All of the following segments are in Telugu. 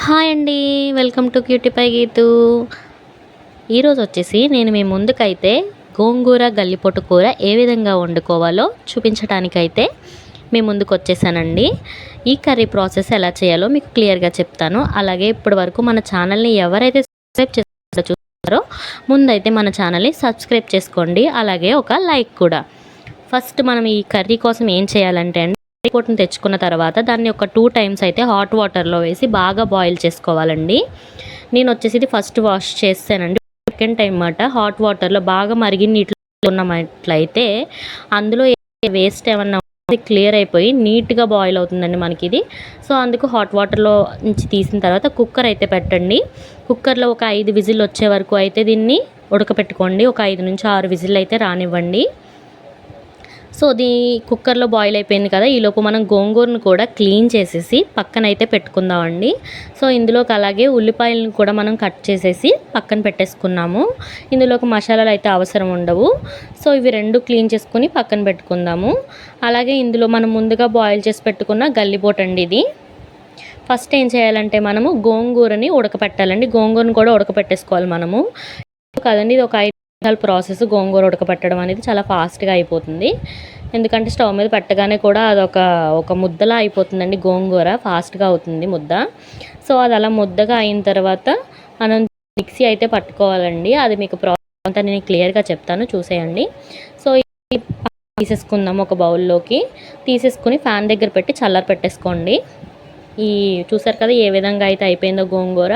హాయ్ అండి వెల్కమ్ టు క్యూటిపై గీతు. ఈరోజు వచ్చేసి నేను మీ ముందుకైతే గోంగూర గల్లిపొట్టు కూర ఏ విధంగా వండుకోవాలో చూపించడానికైతే మీ ముందుకు వచ్చేసానండి ఈ కర్రీ ప్రాసెస్ ఎలా చేయాలో మీకు క్లియర్గా చెప్తాను. అలాగే ఇప్పటి వరకు మన ఛానల్ని ఎవరైతే సబ్స్క్రైబ్ చేస్తారో చూస్తారో ముందైతే మన ఛానల్ని సబ్స్క్రైబ్ చేసుకోండి. అలాగే ఒక లైక్ కూడా. ఫస్ట్ మనం ఈ కర్రీ కోసం ఏం చేయాలంటే అండి పొట్టును తెచ్చుకున్న తర్వాత దాన్ని ఒక టూ టైమ్స్ అయితే హాట్ వాటర్లో వేసి బాగా బాయిల్ చేసుకోవాలండి. నేను వచ్చేసి ఇది ఫస్ట్ వాష్ చేస్తానండి. సెకండ్ టైం అన్నమాట హాట్ వాటర్లో బాగా మరిగి నీటిలో ఉన్నట్లయితే అందులో వేస్ట్ ఏమన్నా క్లియర్ అయిపోయి నీట్గా బాయిల్ అవుతుందండి మనకి ఇది సో అందుకు హాట్ వాటర్లో నుంచి తీసిన తర్వాత కుక్కర్ అయితే పెట్టండి. కుక్కర్లో ఒక ఐదు విజిల్ వచ్చే వరకు అయితే దీన్ని ఉడకపెట్టుకోండి. ఒక ఐదు నుంచి ఆరు విజిల్ అయితే రానివ్వండి. సో అది కుక్కర్లో బాయిల్ అయిపోయింది కదా ఈలోపు మనం గోంగూరను కూడా క్లీన్ చేసేసి పక్కన అయితే పెట్టుకుందామండి. సో ఇందులోకి అలాగే ఉల్లిపాయలను కూడా మనం కట్ చేసేసి పక్కన పెట్టేసుకున్నాము. ఇందులోకి మసాలాలు అయితే అవసరం ఉండవు. సో ఇవి రెండు క్లీన్ చేసుకుని పక్కన పెట్టుకుందాము. అలాగే ఇందులో మనం ముందుగా బాయిల్ చేసి పెట్టుకున్న గల్లిపోట్ అండి ఇది. ఫస్ట్ ఏం చేయాలంటే మనము గోంగూరని ఉడకపెట్టాలండి. గోంగూరను కూడా ఉడకపెట్టేసుకోవాలి మనము. కదండి ఇది ఒక ఐదు చాలా ప్రాసెస్ గోంగూర ఉడకబెట్టడం అనేది చాలా ఫాస్ట్గా అయిపోతుంది. ఎందుకంటే స్టవ్ మీద పెట్టగానే కూడా అదొక ఒక ముద్దలా అయిపోతుందండి గోంగూర ఫాస్ట్గా అవుతుంది ముద్ద. సో అది అలా ముద్దగా అయిన తర్వాత మనం మిక్సీ అయితే పట్టుకోవాలండి. అది మీకు ప్రాసెస్ అంతా నేను క్లియర్గా చెప్తాను చూసేయండి. సో తీసేసుకుందాం ఒక బౌల్లోకి. తీసేసుకుని ఫ్యాన్ దగ్గర పెట్టి చల్లారి పెట్టేసుకోండి. ఈ చూసారు కదా ఏ విధంగా అయితే అయిపోయిందో గోంగూర.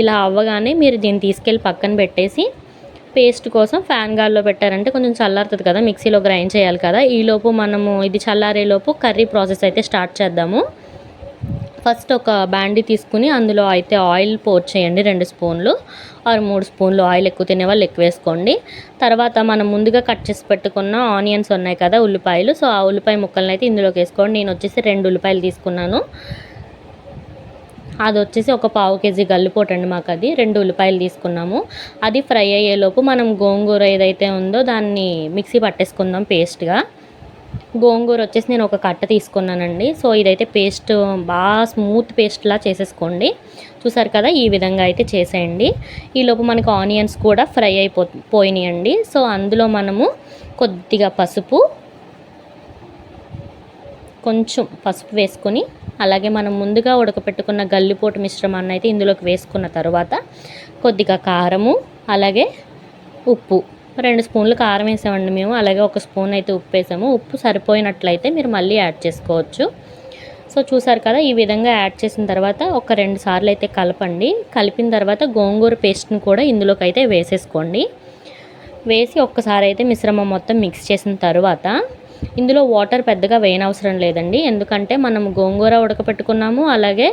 ఇలా అవ్వగానే మీరు దీన్ని తీసుకెళ్ళి పక్కన పెట్టేసి పేస్ట్ కోసం ఫ్యాన్ గాల్లో పెట్టారంటే కొంచెం చల్లారుతుంది కదా మిక్సీలో గ్రైండ్ చేయాలి కదా. ఈలోపు మనము ఇది చల్లారేలోపు కర్రీ ప్రాసెస్ అయితే స్టార్ట్ చేద్దాము. ఫస్ట్ ఒక బ్యాండీ తీసుకుని అందులో అయితే ఆయిల్ పోర్ చేయండి రెండు స్పూన్లు ఆరు మూడు స్పూన్లు ఆయిల్ ఎక్కువ తినే వాళ్ళు ఎక్కువ వేసుకోండి. తర్వాత మనం ముందుగా కట్ చేసి పెట్టుకున్న ఆనియన్స్ ఉన్నాయి కదా ఉల్లిపాయలు. సో ఆ ఉల్లిపాయ ముక్కలను అయితే ఇందులోకి వేసుకోండి. నేను వచ్చేసి రెండు ఉల్లిపాయలు తీసుకున్నాను. అది వచ్చేసి ఒక పావు కేజీ గల్లిపోటండి మాకు అది రెండు ఉల్లిపాయలు తీసుకున్నాము. అది ఫ్రై అయ్యేలోపు మనం గోంగూర ఏదైతే ఉందో దాన్ని మిక్సీ పట్టేసుకుందాం పేస్ట్గా. గోంగూర వచ్చేసి నేను ఒక కట్ట తీసుకున్నానండి. సో ఇదైతే పేస్ట్ బాగా స్మూత్ పేస్ట్లా చేసేసుకోండి. చూసారు కదా ఈ విధంగా అయితే చేసేయండి. ఈలోపు మనకు ఆనియన్స్ కూడా ఫ్రై అయిపో పోయినాయండి. సో అందులో మనము కొద్దిగా పసుపు కొంచెం పసుపు వేసుకొని అలాగే మనం ముందుగా ఉడకపెట్టుకున్న గల్లిపోటు మిశ్రమాన్ని అయితే ఇందులోకి వేసుకున్న తర్వాత కొద్దిగా కారము అలాగే ఉప్పు. రెండు స్పూన్లు కారం వేసామండి మేము. అలాగే ఒక స్పూన్ అయితే ఉప్పు వేసాము. ఉప్పు సరిపోయినట్లయితే మీరు మళ్ళీ యాడ్ చేసుకోవచ్చు. సో చూసారు కదా ఈ విధంగా యాడ్ చేసిన తర్వాత ఒక రెండు సార్లు అయితే కలపండి. కలిపిన తర్వాత గోంగూర పేస్ట్ని కూడా ఇందులోకి అయితే వేసేసుకోండి. వేసి ఒక్కసారి అయితే మిశ్రమం మొత్తం మిక్స్ చేసిన తర్వాత ఇందులో వాటర్ పెద్దగా వేయనవసరం లేదండి. ఎందుకంటే మనం గోంగూర ఉడకపెట్టుకున్నాము అలాగే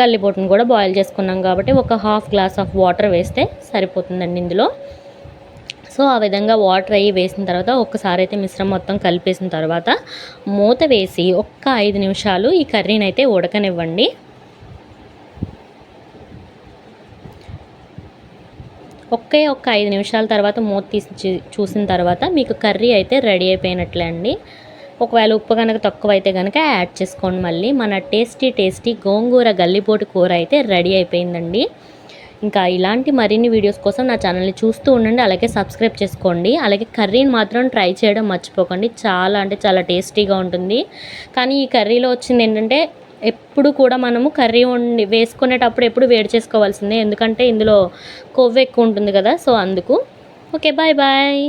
గల్లిపోటును కూడా బాయిల్ చేసుకున్నాం కాబట్టి ఒక హాఫ్ గ్లాస్ ఆఫ్ వాటర్ వేస్తే సరిపోతుందండి ఇందులో. సో ఆ విధంగా వాటర్ అయ్యి వేసిన తర్వాత ఒక్కసారి అయితే మిశ్రమం మొత్తం కలిపేసిన తర్వాత మూత వేసి ఒక్క ఐదు నిమిషాలు ఈ కర్రీని అయితే ఉడకనివ్వండి. ఒకే ఒక్క ఐదు నిమిషాల తర్వాత మూత తీసి చూసిన తర్వాత మీకు కర్రీ అయితే రెడీ అయిపోయినట్లే అండి. ఒకవేళ ఉప్పు కనుక తక్కువ అయితే కనుక యాడ్ చేసుకోండి మళ్ళీ. మన టేస్టీ టేస్టీ గోంగూర గల్లిపోటు కూర అయితే రెడీ అయిపోయిందండి. ఇంకా ఇలాంటి మరిన్ని వీడియోస్ కోసం నా ఛానల్ని చూస్తూ ఉండండి. అలాగే సబ్స్క్రైబ్ చేసుకోండి. అలాగే కర్రీని మాత్రం ట్రై చేయడం మర్చిపోకండి. చాలా అంటే చాలా టేస్టీగా ఉంటుంది. కానీ ఈ కర్రీలో వచ్చింది ఏంటంటే ఎప్పుడు కూడా మనము కర్రీ వండి వేసుకునేటప్పుడు ఎప్పుడు వేడి చేసుకోవాల్సిందే. ఎందుకంటే ఇందులో కొవ్వు ఎక్కువ ఉంటుంది కదా సో అందుకు. Okay bye bye.